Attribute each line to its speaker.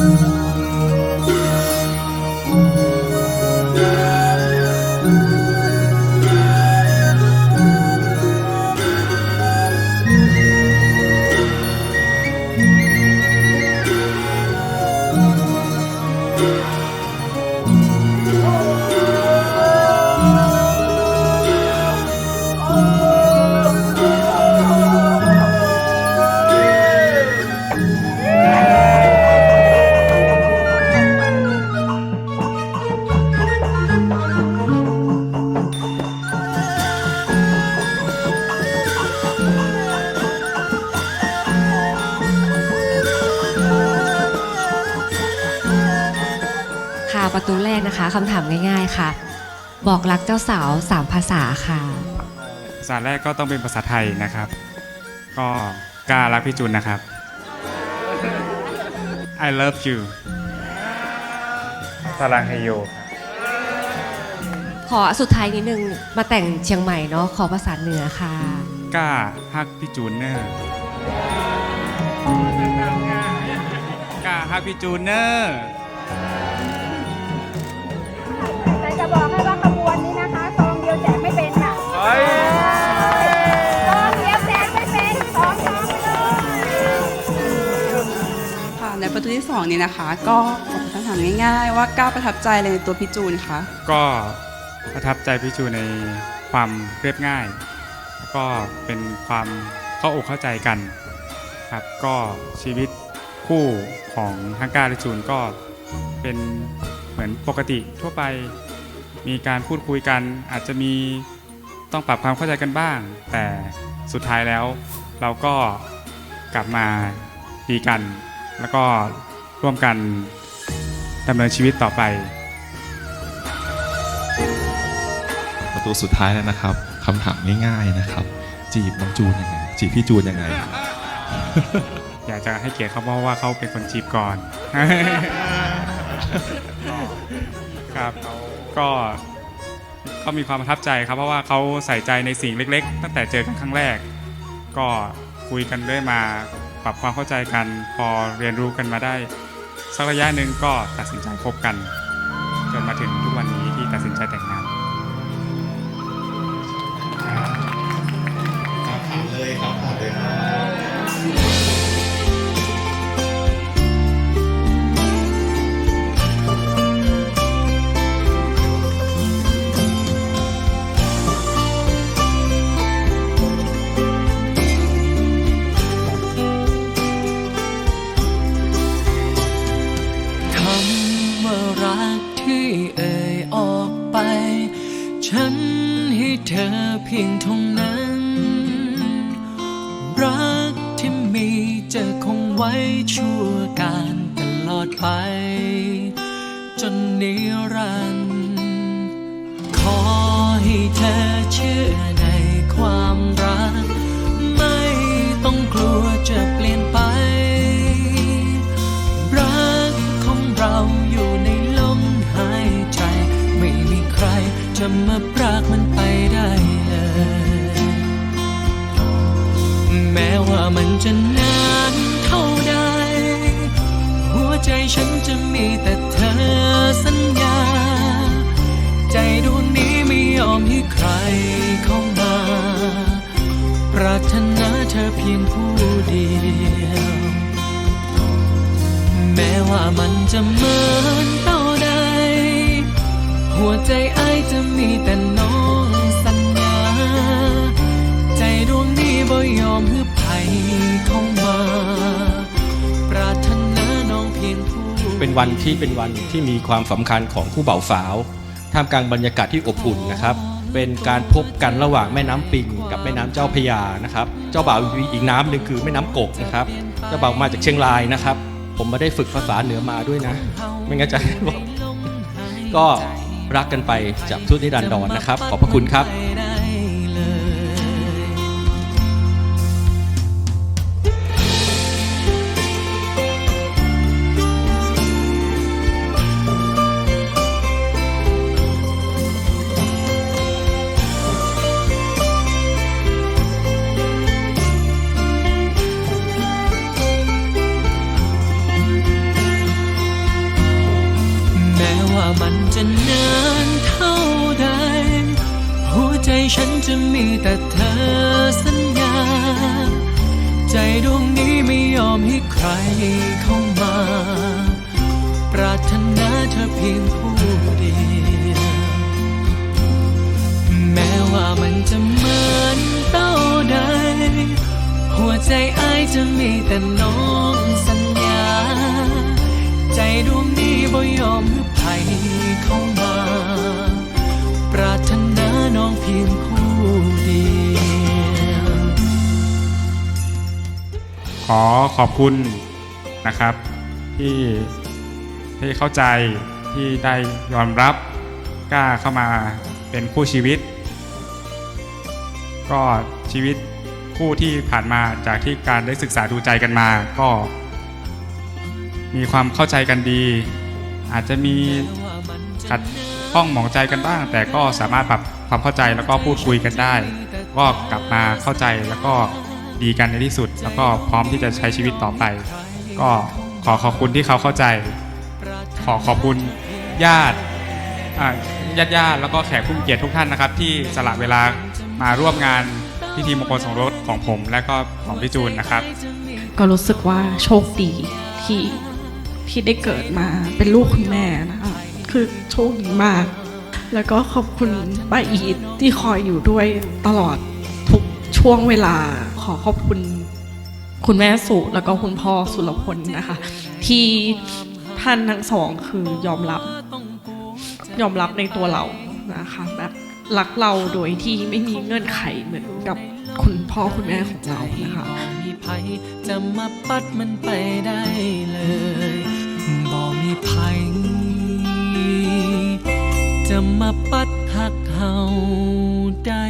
Speaker 1: Thank you. นะคะคำถามง่าย ๆค่ะ บอกรักเจ้าสาวสามภาษาค่ะ
Speaker 2: ภาษาแรกก็ต้องเป็นภาษาไทยนะครับ ก็กล้ารักพี่จุนนะครับ I love you สรังเฮโย
Speaker 1: ขอสุดท้ายนิดนึงมาแต่งเชียงใหม่เนาะขอภาษาเหนือค่ะ
Speaker 2: กล้าฮักพี่จูนเนอร์กล้าฮักพี่จูนเนอร์
Speaker 3: ที่สองนี้นะคะ ก็ขอคำถามง่าย ๆ ว่าก้าวประทับใจอะไรในตัวพี่จูนคะ
Speaker 2: ก็ประทับใจพี่จูนในความเรียบง่าย แล้วก็เป็นความเข้าอกเข้าใจกันครับก็ชีวิตคู่ของทั้งก้าและจูนก็เป็นเหมือนปกติทั่วไปมีการพูดคุยกันอาจจะมีต้องปรับความเข้าใจกันบ้าง แต่สุดท้ายแล้วเราก็กลับมาดีกัน แล้วก็ร่วมกันดำเนินชีวิตต่อไป
Speaker 4: ประตูสุดท้ายแล้วนะครับคำถามง่ายๆนะครับ จีบน้องจูนยังไง จีบพี่จูนยังไง
Speaker 2: อยากจะให้เกียรติเขาเพราะว่าเขาเป็นคนจีบก่อน ครับก็ก็มีความประทับใจครับเพราะว่าเขาใส่ใจในสิ่งเล็ก ๆ ตั้งแต่เจอกันครั้งแรก ก็คุยกันเรื่อยมา ปรับความเข้าใจกัน พอเรียนรู้กันมาได้สักระยะหนึ่งก็ตัดสินใจคบกัน จนมาถึงทุกวันนี้ที่ตัดสินใจแต่ง
Speaker 5: ว้ชั่วการตลอดไป จนนิรันดร์ขอให้เธอเชื่อในความรัก ฉันจะมีแต่เธอสัญญา ใจดวงนี้ไม่ยอมให้ใครเข้ามา ปรารถนาเธอเพียงผู้เดียว แม้ว่ามันจะเหมือนเต่าใด หัวใจไอจะมีแต่น้องสัญญา ใจดวงนี้บ่ยอมให้ไผเข้า เป็
Speaker 6: นวันที่เป็นวันที่มีความสำคัญของคู่บ่าวสาว ท่ามกลางบรรยากาศที่อบอุ่นนะครับ เป็นการพบกันระหว่างแม่น้ำปิง กับแม่น้ำเจ้าพยานะครับ เจ้าบ่าวอีกน้ำหนึ่งคือแม่น้ำกกนะครับ เจ้าบ่าวมาจากเชียงรายนะครับ ผมมาได้ฝึกภาษาเหนือมาด้วยนะ ไม่งั้นจะก็รักกันไปจากทุกนิรันดรนะครับ ขอบพระคุณครับ
Speaker 5: ฉันจะมีแต่เธอสัญญา ใจดวงนี้ไม่ยอมให้ใครเข้ามา ปรารถนาเธอเพียงผู้เดียวแม้ว่ามันจะเหมือนเต้าใด หัวใจอายจะมีแต่น้องสัญญา ใจดวงนี้บ่ยอมให้ไผเข้ามา ปรารถนาน้องเพียง เดียว
Speaker 2: ขอขอบคุณนะครับ ที่ที่เข้าใจที่ได้ยอมรับกล้าเข้ามาเป็นคู่ชีวิต ก็ชีวิตคู่ที่ผ่านมาจากที่การได้ศึกษาดูใจกันมาก็ มีความเข้าใจกันดี อาจจะมีขัดข้องหมองใจกันบ้าง แต่ก็สามารถปรับ ความเข้าใจแล้วก็พูดคุยกันได้ ก็กลับมาเข้าใจแล้วก็ดีกันในที่สุด แล้วก็พร้อมที่จะใช้ชีวิตต่อไป ก็ขอขอบคุณที่เขาเข้าใจ ขอขอบคุณญาติญาติญาติแล้วก็แขกผู้มีเกียรติทุกท่านนะครับ ที่สละเวลามาร่วมงานพิธีมงคลสมรสของผมและก็ของพี่จูนนะครับ
Speaker 7: ก็รู้สึกว่าโชคดีที่ที่ได้เกิดมาเป็นลูกคุณแม่นะคะคือโชคดีมาก แล้วก็ขอบคุณป้าอีทที่คอยอยู่ด้วยตลอดทุกช่วงเวลาขอขอบคุณคุณแม่สุแล้วก็คุณพ่อสุรพลนะคะ ที่ท่านทั้งสองคือยอมรับ ยอมรับในตัวเรานะคะแบบรักเราโดยที่ไม่มีเงื่อนไขเหมือนกับคุณพ่อคุณแม่ของเรานะคะ
Speaker 5: มีภัยจะมาปัดมันไปได้เลยบ่มีภัย จะมาปัดหักเฮาได้